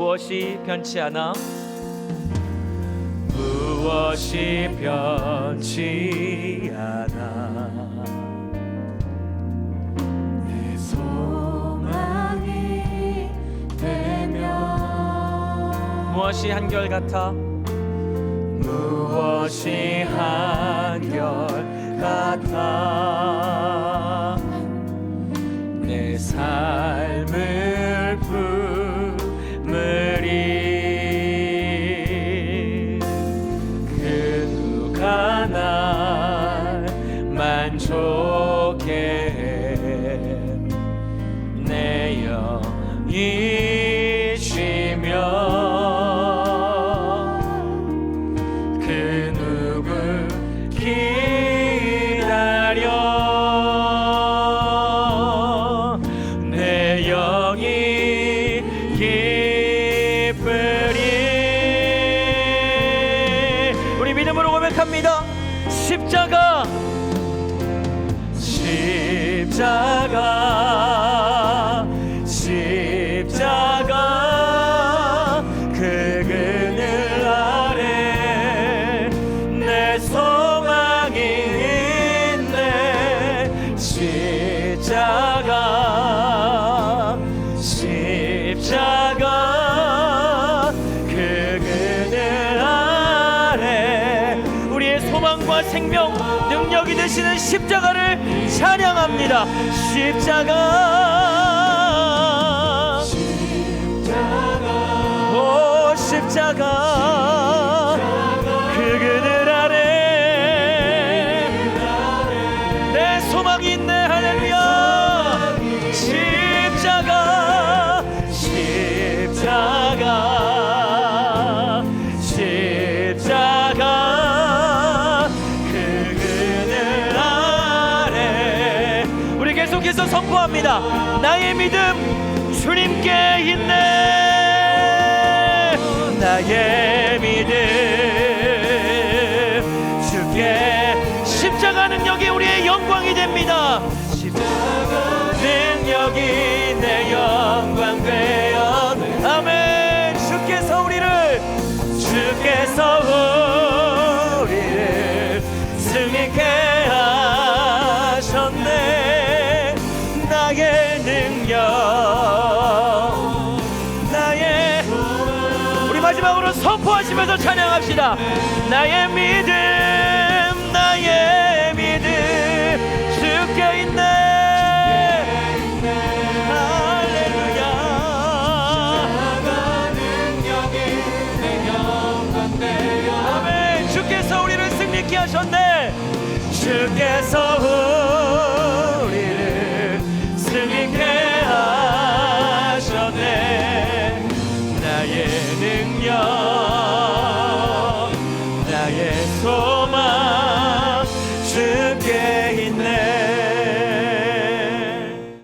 무엇이 변치 않아? 무엇이 변치 않아? 내 소망이 되면 무엇이 한결 같아? 무엇이 한결 같아? 내 삶을 만족해 내 영이 쉬며 그 누굴 기다려? 내 영이 기쁘리. 우리 믿음으로 고백합니다. 십자가 십자가 그 그늘 아래 우리의 소망과 생명 능력이 되시는 십자가를 찬양합니다. 십자가. 오 십자가. 그 그늘 아래 내 소망이 있네. 할렐루야 계속해서 선포합니다. 나의 믿음 주님께 있네. 나의 믿음 주께 십자가 능력이 우리의 영광이 됩니다. 십자가 능력이 내 영광 되어 아멘. 주께서 우리를 주께서 마지막으로 선포하시면서 찬양합시다. 나의 믿음 나의 믿음 주께 있네. 주께서 나의 소망 주께